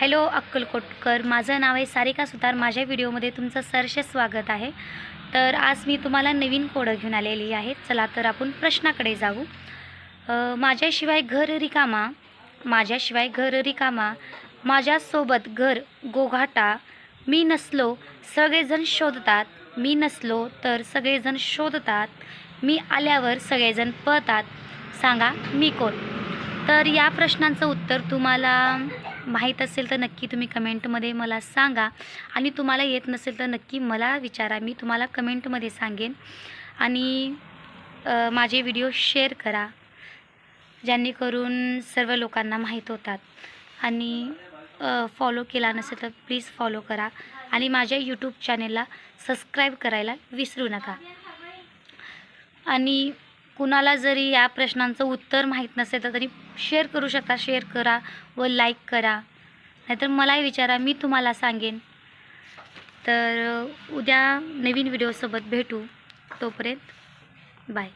Hello Akkalkotkar माझं नाव आहे सारिका सुतार. माझ्या व्हिडिओमध्ये तुमचं सरस स्वागत आहे. तर आज मी तुम्हाला नवीन कोडं घेऊन आलेली आहे चला तर आपण प्रश्नाकडे जाऊ. माझ्याशिवाय घर रिकामा. माझ्याशिवाय घर रिकामा. माझ्यासोबत घर गोघाटा. मी नसलो सगळेजण शोधतात. मी नसलो तर सगळेजण शोधतात. मी आल्यावर सगळेजण पळतात. सांगा मी कोण? तर या प्रश्नांचं उत्तर तुम्हाला माहीत असेल तर नक्की तुम्ही कमेंटमध्ये मला सांगा. आणि तुम्हाला येत नसेल तर नक्की मला विचारा. मी तुम्हाला कमेंटमध्ये सांगेन. आणि माझे व्हिडिओ शेअर करा. जेणेकरून सर्व लोकांना माहीत होतात. आणि फॉलो केला नसेल तर प्लीज फॉलो करा. आणि माझ्या यूट्यूब चॅनेलला सबस्क्राईब करायला विसरू नका. आणि कुणाला जरी या प्रश्नांचं उत्तर माहीत नसेल तर तरी शेअर करू शकता. शेअर करा व लाईक करा. नाहीतर मलाही विचारा मी तुम्हाला सांगेन. तर उद्या नवीन व्हिडिओसोबत भेटू. तोपर्यंत बाय